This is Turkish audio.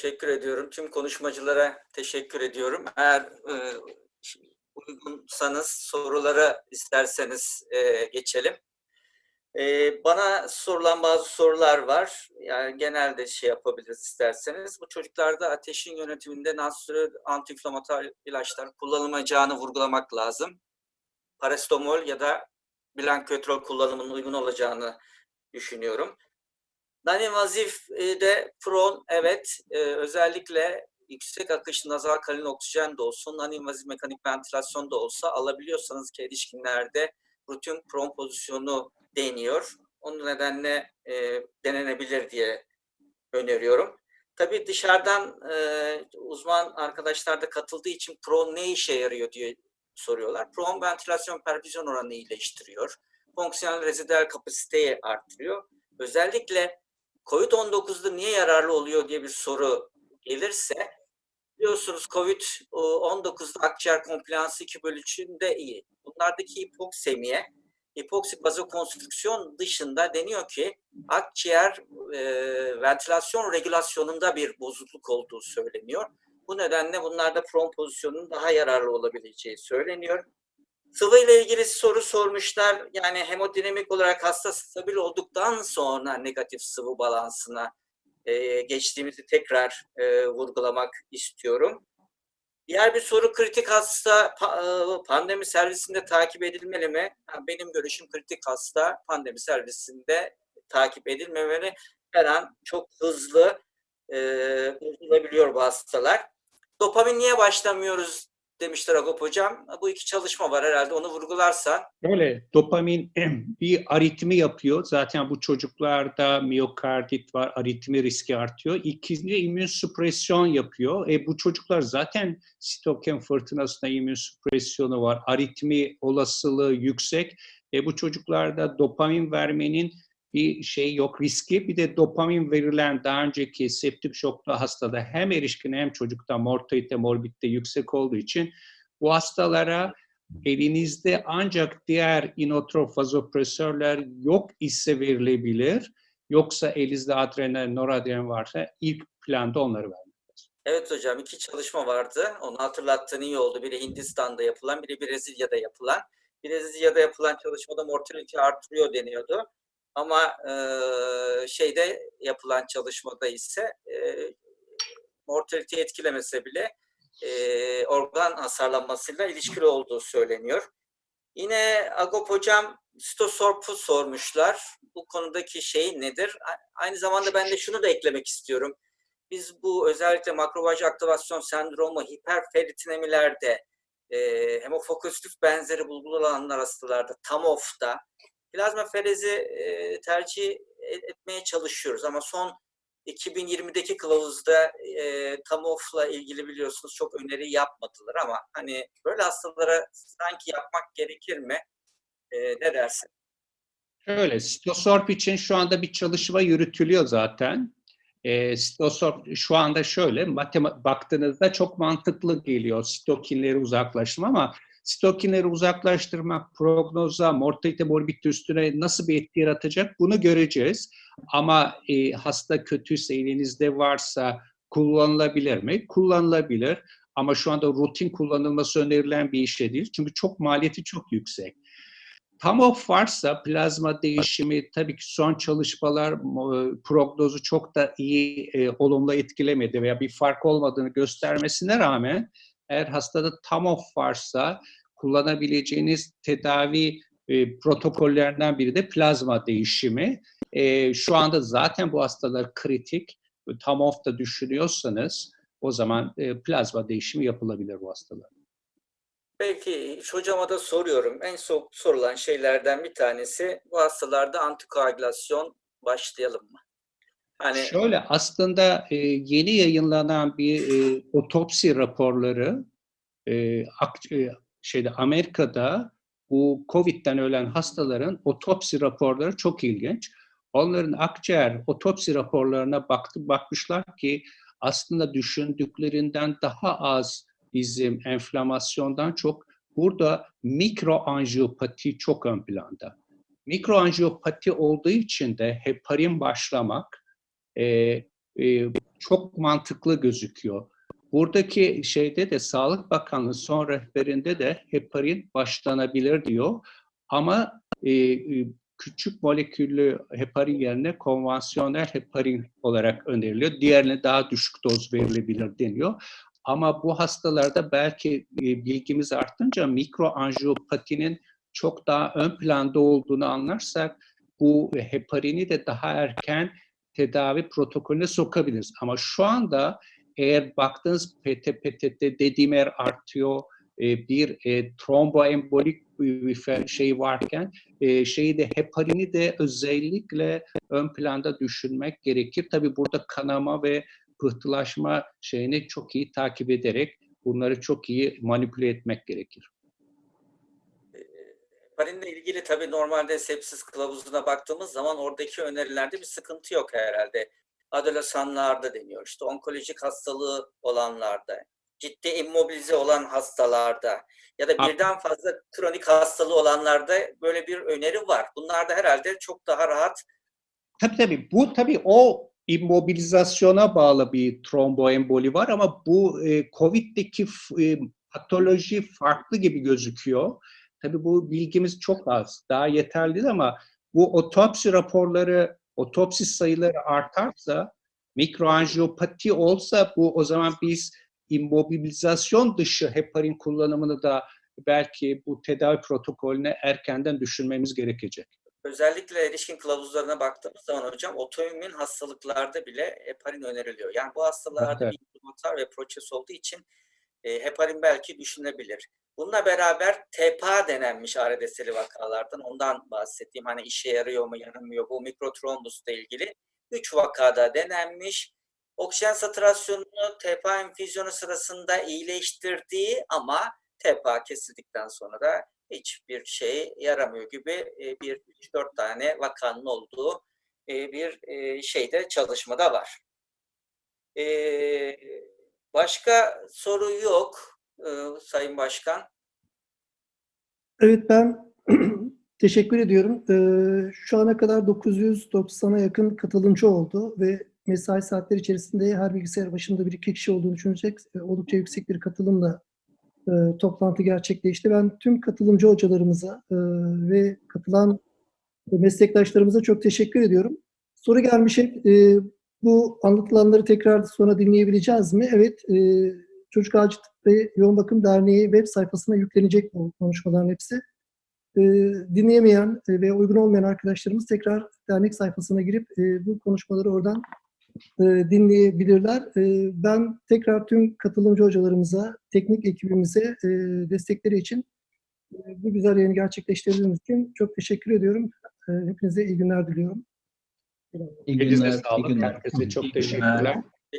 Teşekkür ediyorum. Tüm konuşmacılara teşekkür ediyorum. Eğer e, uygunsanız sorulara isterseniz e, geçelim. E, bana sorulan bazı sorular var. Yani genelde şey yapabiliriz isterseniz. Bu çocuklarda ateşin yönetiminde nasıl antiinflamatuar ilaçlar kullanılmayacağını vurgulamak lazım. Paracetamol ya da blankötrol kullanımının uygun olacağını düşünüyorum. Non-invazif e, de prone evet e, özellikle yüksek akış nazal kalin oksijen de olsun, non-invazif mekanik ventilasyon da olsa alabiliyorsanız ki erişkinlerde rutin prone pozisyonu deniyor. Onun nedenle e, denenebilir diye öneriyorum. Tabii dışarıdan e, uzman arkadaşlar da katıldığı için prone ne işe yarıyor diye soruyorlar. Prone ventilasyon perfüzyon oranını iyileştiriyor. Fonksiyonel rezidüel kapasiteyi arttırıyor. Özellikle COVID-19'da niye yararlı oluyor diye bir soru gelirse biliyorsunuz COVID-19'da akciğer kompliyansı 2 bölü 3'ünde iyi. Bunlardaki hipoksemiye, hipoksik vazokonstrüksiyon dışında deniyor ki akciğer e, ventilasyon regülasyonunda bir bozukluk olduğu söyleniyor. Bu nedenle bunlarda pron pozisyonunun daha yararlı olabileceği söyleniyor. Sıvı ile ilgili soru sormuşlar. Yani hemodinamik olarak hasta stabil olduktan sonra negatif sıvı balansına e, geçtiğimizi tekrar e, vurgulamak istiyorum. Diğer bir soru kritik hasta e, pandemi servisinde takip edilmeli mi? Benim görüşüm kritik hasta pandemi servisinde takip edilmemeli. Her an çok hızlı e, bozulabiliyor bu hastalar. Dopamin niye başlamıyoruz demişler Agop Hocam. Bu iki çalışma var herhalde onu vurgularsan. Böyle dopamin bir aritmi yapıyor. Zaten bu çocuklarda miyokardit var, aritmi riski artıyor. İkinci immün süpresyon yapıyor. E, bu çocuklar zaten sitoken fırtınasında immün süpresyonu var. Aritmi olasılığı yüksek. E, bu çocuklarda dopamin vermenin bir şey yok riski. Bir de dopamin verilen daha önceki septik şoklu hastada hem erişkin hem çocukta mortalite morbidite yüksek olduğu için bu hastalara elinizde ancak diğer inotrop vazopresörler yok ise verilebilir. Yoksa elinizde adrenalin, noradrenalin varsa ilk planda onları vermek. Evet hocam iki çalışma vardı. Onu hatırlattığın iyi oldu. Biri Hindistan'da yapılan, biri Brezilya'da yapılan. Brezilya'da yapılan çalışmada mortality artırıyor deniyordu. Ama e, şeyde yapılan çalışmada ise e, mortality etkilemese bile e, organ hasarlanmasıyla ilişkili olduğu söyleniyor. Yine Agop hocam Stosorp'u sormuşlar. Bu konudaki şey nedir? Aynı zamanda ben de şunu da eklemek istiyorum. Biz bu özellikle makrovaj aktivasyon sendromu hiperferitinemilerde e, hemofokustif benzeri bulgulananlar hastalarda TAMOF'da plazma ferezi e, tercih etmeye çalışıyoruz ama son 2020'deki kılavuzda e, TAMOF'la ilgili biliyorsunuz çok öneri yapmadılar ama hani böyle hastalara sanki yapmak gerekir mi? E, ne dersin? Şöyle, Stosorp için şu anda bir çalışma yürütülüyor zaten. E, Stosorp şu anda şöyle, baktığınızda çok mantıklı geliyor stokinleri uzaklaştırma ama stokinleri uzaklaştırmak prognoza, mortalite morbidite üstüne nasıl bir etki yaratacak bunu göreceğiz. Ama e, hasta kötüyse elinizde varsa kullanılabilir mi? Kullanılabilir. Ama şu anda rutin kullanılması önerilen bir işe değil. Çünkü çok maliyeti çok yüksek. TAMOF varsa plazma değişimi tabii ki son çalışmalar e, prognozu çok da iyi e, olumlu etkilemedi veya bir fark olmadığını göstermesine rağmen eğer hastada TAMOF varsa kullanabileceğiniz tedavi e, protokollerinden biri de plazma değişimi. E, şu anda zaten bu hastalar kritik. TAMOF da düşünüyorsanız o zaman e, plazma değişimi yapılabilir bu hastalar. Belki hocama da soruyorum. En çok sorulan şeylerden bir tanesi bu hastalarda antikoagülasyon başlayalım mı? Hani Şöyle aslında e, yeni yayınlanan bir e, otopsi raporları e, ak- e, şeyde Amerika'da bu Covid'den ölen hastaların otopsi raporları çok ilginç. Onların akciğer otopsi raporlarına baktı, bakmışlar ki aslında düşündüklerinden daha az bizim enflamasyondan çok burada mikroanjiyopati çok ön planda. Mikroanjiyopati olduğu için de heparin başlamak e, e, çok mantıklı gözüküyor. Buradaki şeyde de Sağlık Bakanlığı son rehberinde de heparin başlanabilir diyor. Ama e, e, küçük moleküllü heparin yerine konvansiyonel heparin olarak öneriliyor. Diğerine daha düşük doz verilebilir deniyor. Ama bu hastalarda belki e, bilgimiz artınca mikroanjiyopatinin çok daha ön planda olduğunu anlarsak bu heparini de daha erken tedavi protokolüne sokabiliriz. Ama şu anda eğer baktığınız PT-PTT dedimer artıyor, e, bir e, tromboembolik bir şey varken e, şeyi de heparini de özellikle ön planda düşünmek gerekir. Tabii burada kanama ve pıhtılaşma şeyini çok iyi takip ederek bunları çok iyi manipüle etmek gerekir. Heparinle ilgili tabii normalde sepsis kılavuzuna baktığımız zaman oradaki önerilerde bir sıkıntı yok herhalde. Adolesanlarda deniyor. İşte onkolojik hastalığı olanlarda, ciddi immobilize olan hastalarda ya da birden fazla kronik hastalığı olanlarda böyle bir öneri var. Bunlar da herhalde çok daha rahat Tabii tabii. Bu tabii o immobilizasyona bağlı bir tromboemboli var ama bu e, COVID'deki e, patoloji farklı gibi gözüküyor. Tabii bu bilgimiz çok az. Daha yeterli değil ama bu otopsi raporları, otopsi sayıları artarsa, mikroanjiyopati olsa bu o zaman biz immobilizasyon dışı heparin kullanımını da belki bu tedavi protokolüne erkenden düşünmemiz gerekecek. Özellikle erişkin kılavuzlarına baktığımız zaman hocam otoimmün hastalıklarda bile heparin öneriliyor. Yani bu hastalarda Evet, bir inflamatuar ve proses olduğu için e, heparin belki düşünebilir. Bununla beraber TPA denenmiş ARDS'li vakalardan ondan bahsettiğim hani işe yarıyor mu yaramıyor bu mikrotrombusla ilgili 3 vakada denenmiş. Oksijen satürasyonunu TPA enfüzyonu sırasında iyileştirdiği ama TPA kesildikten sonra da hiçbir şey yaramıyor gibi e, bir 3-4 tane vakanın olduğu e, bir e, şeyde çalışmada var. Başka soru yok e, Sayın Başkan. Evet ben teşekkür ediyorum. Ee, şu ana kadar 990'a yakın katılımcı oldu ve mesai saatleri içerisinde her bilgisayar başında bir iki kişi olduğunu düşünecek e, oldukça yüksek bir katılımla e, toplantı gerçekleşti. Ben tüm katılımcı hocalarımıza e, ve katılan meslektaşlarımıza çok teşekkür ediyorum. Soru gelmiş hep bu anlatılanları tekrar sonra dinleyebileceğiz mi? Evet, e, Çocuk Acil ve Yoğun Bakım Derneği web sayfasına yüklenecek bu konuşmaların hepsi. E, dinleyemeyen e, ve uygun olmayan arkadaşlarımız tekrar dernek sayfasına girip e, bu konuşmaları oradan e, dinleyebilirler. E, ben tekrar tüm katılımcı hocalarımıza, teknik ekibimize e, destekleri için e, bu güzel yayını gerçekleştirdiğiniz için çok teşekkür ediyorum. E, hepinize iyi günler diliyorum. İyi Elinize günler, iyi sağlık. günler. Herkese çok teşekkürler.